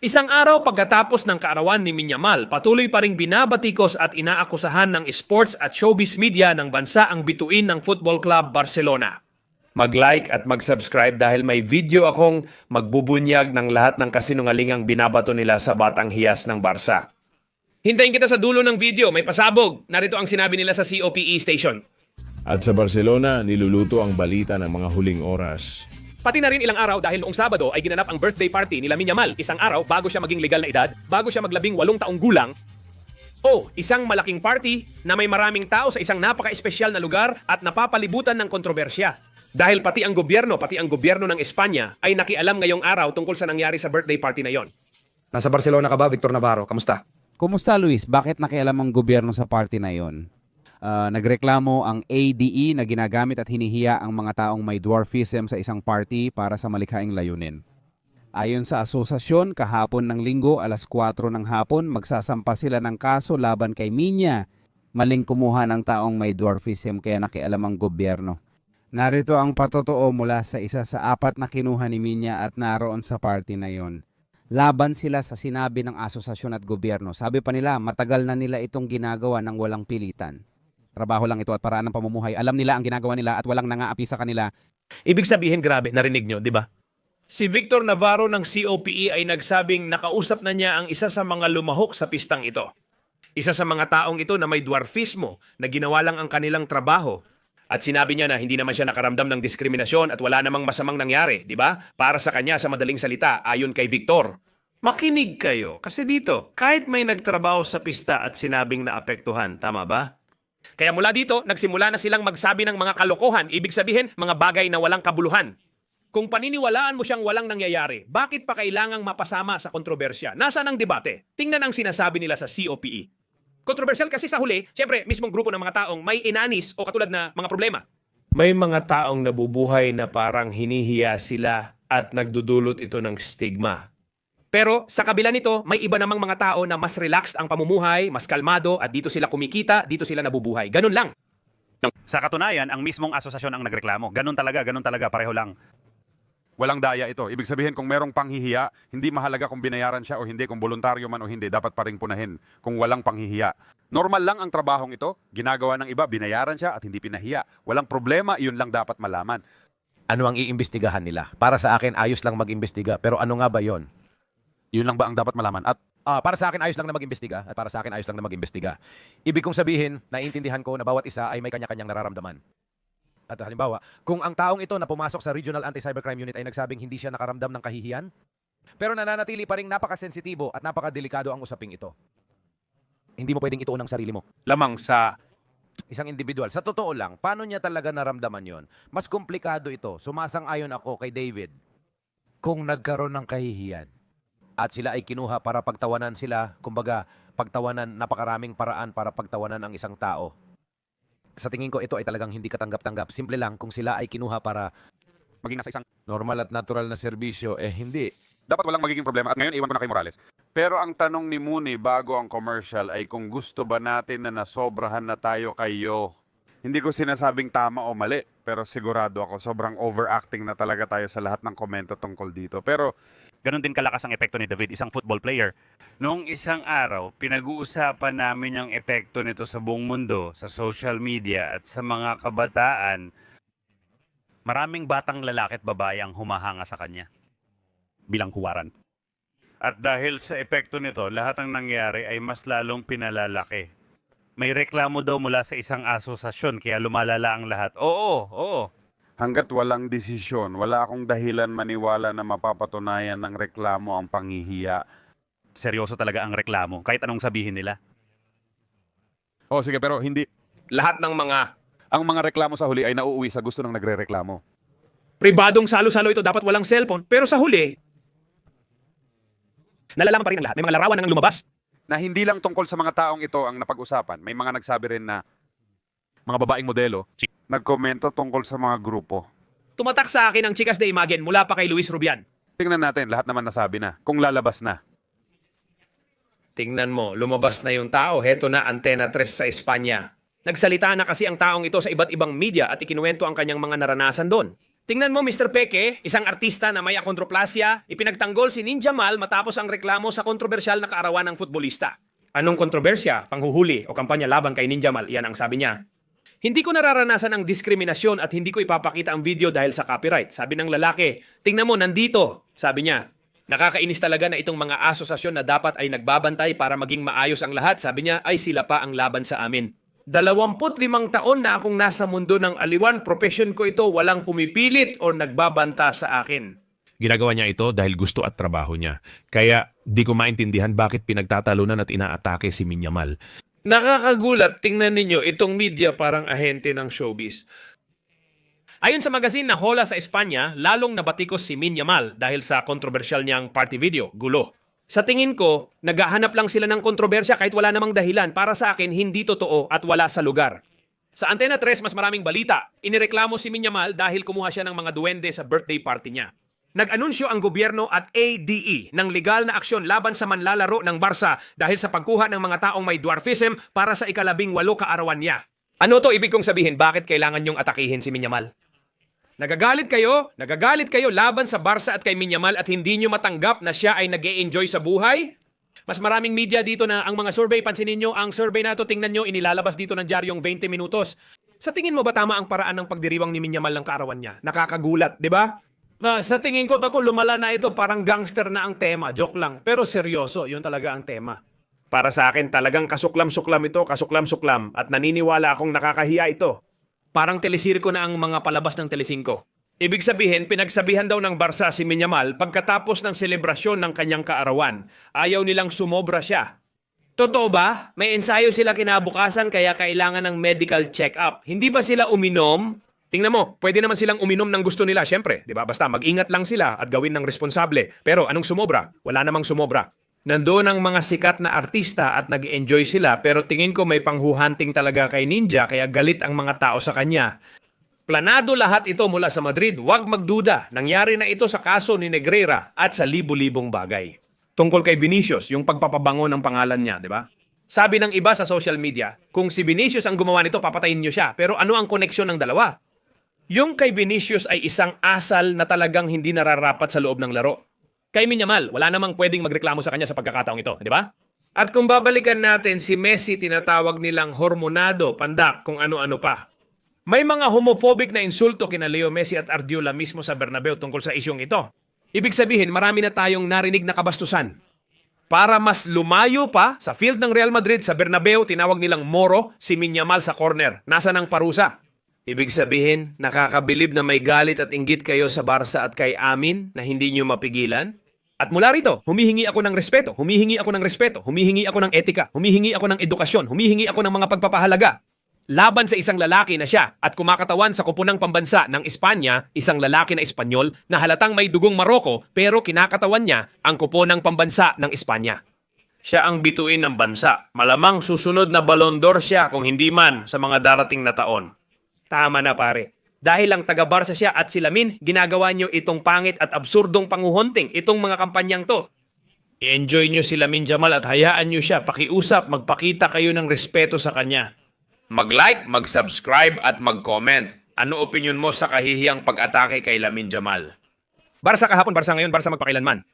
Isang araw pagkatapos ng kaarawan ni Minyamal, patuloy pa ring binabatikos at inaakusahan ng sports at showbiz media ng bansa ang bituin ng Football Club Barcelona. Mag-like at mag-subscribe dahil may video akong magbubunyag ng lahat ng kasinungalingang binabato nila sa batang hiyas ng Barca. Hintayin kita sa dulo ng video, may pasabog. Narito ang sinabi nila sa COPE station. At sa Barcelona, niluluto ang balita ng mga huling oras. Pati na rin ilang araw dahil noong Sabado ay ginanap ang birthday party ni Lamine Yamal, isang araw bago siya maging legal na edad, bago siya maglabing walong taong gulang. O, isang malaking party na may maraming tao sa isang napaka-espesyal na lugar at napapalibutan ng kontrobersya. Dahil pati ang gobyerno, pati ang gobyerno ng Espanya ay nakialam ngayong araw tungkol sa nangyari sa birthday party na yon. Nasa Barcelona ka ba, Victor Navarro? Kamusta? Kumusta Luis? Bakit nakialam ang gobyerno sa party na yon? Ah, nagreklamo ang ADE na ginagamit at hinihiya ang mga taong may dwarfism sa isang party para sa malikhaing layunin. Ayon sa asosasyon, kahapon ng linggo alas 4 ng hapon, magsasampa sila ng kaso laban kay Minya. Maling kumuha ng taong may dwarfism kaya nakialam ang gobyerno. Narito ang patotoo mula sa isa sa apat na kinuha ni Minya at naroon sa party na yon. Laban sila sa sinabi ng asosasyon at gobyerno. Sabi pa nila, matagal na nila itong ginagawa ng walang pilitan. Trabaho lang ito at paraan ng pamumuhay. Alam nila ang ginagawa nila at walang nangaapi sa kanila. Ibig sabihin, grabe, narinig nyo, di ba? Si Victor Navarro ng COPE ay nagsabing nakausap na niya ang isa sa mga lumahok sa pistang ito. Isa sa mga taong ito na may dwarfismo na ginawa lang ang kanilang trabaho. At sinabi niya na hindi naman siya nakaramdam ng diskriminasyon at wala namang masamang nangyari, di ba? Para sa kanya sa madaling salita, ayon kay Victor. Makinig kayo, kasi dito, kahit may nagtrabaho sa pista at sinabing naapektuhan, tama ba? Kaya mula dito, nagsimula na silang magsabi ng mga kalokohan, ibig sabihin, mga bagay na walang kabuluhan. Kung paniniwalaan mo siyang walang nangyayari, bakit pa kailangang mapasama sa kontrobersya? Nasaan ang debate? Tingnan ang sinasabi nila sa COPE. Kontrobersyal kasi sa huli, siyempre, mismong grupo ng mga taong may inanis o katulad na mga problema. May mga taong nabubuhay na parang hinihiya sila at nagdudulot ito ng stigma. Pero sa kabila nito, may iba namang mga tao na mas relaxed ang pamumuhay, mas kalmado at dito sila kumikita, dito sila nabubuhay. Ganun lang. Sa katunayan, ang mismong asosasyon ang nagreklamo. Ganun talaga, ganun talaga, pareho lang. Walang daya ito. Ibig sabihin, kung merong panghihiya, hindi mahalaga kung binayaran siya o hindi, kung voluntaryo man o hindi, dapat pa rin punahin kung walang panghihiya. Normal lang ang trabahong ito, ginagawa ng iba, binayaran siya at hindi pinahiya. Walang problema, iyon lang dapat malaman. ano ang iimbestigahan nila. Para sa akin, ayos lang mag-imbestiga. Pero ano nga ba yon? Yun lang ba ang dapat malaman? At Ah, para sa akin, ayos lang na mag-imbestiga. At para sa akin, ayos lang na mag-imbestiga. Ibig kong sabihin, naiintindihan ko na bawat isa ay may kanya-kanyang nararamdaman. At halimbawa, kung ang taong ito na pumasok sa Regional Anti-Cybercrime Unit ay nagsabing hindi siya nakaramdam ng kahihiyan, pero nananatili pa rin napakasensitibo at napakadelikado ang usaping ito. Hindi mo pwedeng ituon ang sarili mo. lamang sa Isang individual. Sa totoo lang, paano niya talaga naramdaman yon? Mas komplikado ito. Sumasang-ayon ako kay David. Kung nagkaroon ng kahihiyan at sila ay kinuha para pagtawanan sila, kumbaga, pagtawanan, napakaraming paraan para pagtawanan ang isang tao. Sa tingin ko, ito ay talagang hindi katanggap-tanggap. Simple lang, kung sila ay kinuha para maging nasa isang Normal at natural na serbisyo, eh hindi. dapat walang magiging problema. At ngayon, iwan ko na kay Morales. Pero ang tanong ni Muni bago ang commercial ay kung gusto ba natin na nasobrahan na tayo kayo. Hindi ko sinasabing tama o mali, pero sigurado ako sobrang overacting na talaga tayo sa lahat ng komento tungkol dito. Pero Ganun din kalakas ang epekto ni David, isang football player. Noong isang araw, pinag-uusapan namin ang epekto nito sa buong mundo, sa social media at sa mga kabataan. Maraming batang lalaki at babae ang humahanga sa kanya bilang huwaran. At dahil sa epekto nito, lahat ng nangyari ay mas lalong pinalalaki. May reklamo daw mula sa isang asosasyon kaya lumalala ang lahat. Oo, oo. Hanggat walang desisyon, wala akong dahilan maniwala na mapapatunayan ng reklamo ang panghihiya. Seryoso talaga ang reklamo, kahit anong sabihin nila. Oh, sige, pero hindi. Lahat ng mga Ang mga reklamo sa huli ay nauuwi sa gusto ng nagre-reklamo. pribadong salo-salo ito, dapat walang cellphone. Pero sa huli, nalalaman pa rin ang lahat. May mga larawan nang lumabas. na hindi lang tungkol sa mga taong ito ang napag-usapan. May mga nagsabi rin na mga babaeng modelo nagkomento tungkol sa mga grupo. Tumatak sa akin ang Chicas de Imagen mula pa kay Luis Rubian. Tingnan natin, lahat naman nasabi na. Kung lalabas na. Tingnan mo, lumabas na yung tao. Heto na, Antena 3 sa Espanya. Nagsalita na kasi ang taong ito sa iba't ibang media at ikinuwento ang kanyang mga naranasan doon. Tingnan mo, Mr. Peke, isang artista na may akontroplasya, ipinagtanggol si Ninja Mal matapos ang reklamo sa kontrobersyal na kaarawan ng futbolista. Anong kontrobersya, panghuhuli o kampanya laban kay Ninja Mal? Yan ang sabi niya. Hindi ko nararanasan ang diskriminasyon at hindi ko ipapakita ang video dahil sa copyright. Sabi ng lalaki, tingnan mo, nandito. Sabi niya, nakakainis talaga na itong mga asosasyon na dapat ay nagbabantay para maging maayos ang lahat. Sabi niya, ay sila pa ang laban sa amin. Dalawamput limang taon na akong nasa mundo ng aliwan, profession ko ito, walang pumipilit o nagbabanta sa akin. Ginagawa niya ito dahil gusto at trabaho niya. Kaya di ko maintindihan bakit pinagtatalunan at inaatake si Minyamal. Nakakagulat, tingnan ninyo, itong media parang ahente ng showbiz. Ayon sa magazine na Hola sa Espanya, lalong nabatikos si Min Yamal dahil sa kontrobersyal niyang party video, Gulo. Sa tingin ko, naghahanap lang sila ng kontrobersya kahit wala namang dahilan. Para sa akin, hindi totoo at wala sa lugar. Sa Antena 3, mas maraming balita. Inireklamo si Min Yamal dahil kumuha siya ng mga duwende sa birthday party niya. Nag-anunsyo ang gobyerno at ADE ng legal na aksyon laban sa manlalaro ng Barca dahil sa pagkuha ng mga taong may dwarfism para sa ikalabing walo kaarawan niya. Ano to ibig kong sabihin? Bakit kailangan niyong atakihin si Minyamal? Nagagalit kayo? Nagagalit kayo laban sa Barca at kay Minyamal at hindi niyo matanggap na siya ay nag enjoy sa buhay? Mas maraming media dito na ang mga survey, pansinin niyo, ang survey na to, tingnan niyo, inilalabas dito ng diaryong 20 minutos. Sa tingin mo ba tama ang paraan ng pagdiriwang ni Minyamal ng kaarawan niya? Nakakagulat, di ba? Na, sa tingin ko, ako lumala na ito, parang gangster na ang tema. Joke lang. Pero seryoso, yun talaga ang tema. Para sa akin, talagang kasuklam-suklam ito, kasuklam-suklam. At naniniwala akong nakakahiya ito. Parang telesirko na ang mga palabas ng Telecinco. Ibig sabihin, pinagsabihan daw ng Barca si Minyamal pagkatapos ng selebrasyon ng kanyang kaarawan. Ayaw nilang sumobra siya. Totoo ba? May ensayo sila kinabukasan kaya kailangan ng medical check-up. Hindi ba sila uminom? Tingnan mo, pwede naman silang uminom ng gusto nila, syempre. Di ba? Basta mag-ingat lang sila at gawin ng responsable. Pero anong sumobra? Wala namang sumobra. Nandoon ang mga sikat na artista at nag enjoy sila pero tingin ko may panghuhunting talaga kay Ninja kaya galit ang mga tao sa kanya. Planado lahat ito mula sa Madrid, huwag magduda. Nangyari na ito sa kaso ni Negreira at sa libu-libong bagay. Tungkol kay Vinicius, yung pagpapabango ng pangalan niya, di ba? Sabi ng iba sa social media, kung si Vinicius ang gumawa nito, papatayin niyo siya. Pero ano ang koneksyon ng dalawa? Yung kay Vinicius ay isang asal na talagang hindi nararapat sa loob ng laro. Kay Minyamal, wala namang pwedeng magreklamo sa kanya sa pagkakataong ito, di ba? At kung babalikan natin si Messi, tinatawag nilang hormonado, pandak, kung ano-ano pa. May mga homophobic na insulto kina Leo Messi at Ardiola mismo sa Bernabeu tungkol sa isyong ito. Ibig sabihin, marami na tayong narinig na kabastusan. Para mas lumayo pa sa field ng Real Madrid sa Bernabeu, tinawag nilang Moro si Minyamal sa corner. Nasa ng parusa. Ibig sabihin, nakakabilib na may galit at inggit kayo sa Barca at kay Amin na hindi nyo mapigilan? At mula rito, humihingi ako ng respeto, humihingi ako ng respeto, humihingi ako ng etika, humihingi ako ng edukasyon, humihingi ako ng mga pagpapahalaga. Laban sa isang lalaki na siya at kumakatawan sa kupunang pambansa ng Espanya, isang lalaki na Espanyol na halatang may dugong Maroko pero kinakatawan niya ang kupunang pambansa ng Espanya. Siya ang bituin ng bansa. Malamang susunod na Ballon d'Or siya kung hindi man sa mga darating na taon. Tama na pare. Dahil lang taga Barca siya at sila Min, ginagawa nyo itong pangit at absurdong panguhunting itong mga kampanyang to. I-enjoy nyo si Lamin Jamal at hayaan nyo siya. Pakiusap, magpakita kayo ng respeto sa kanya. Mag-like, mag-subscribe at mag-comment. Ano opinion mo sa kahihiyang pag-atake kay Lamin Jamal? Barca kahapon, Barca ngayon, Barca magpakilanman.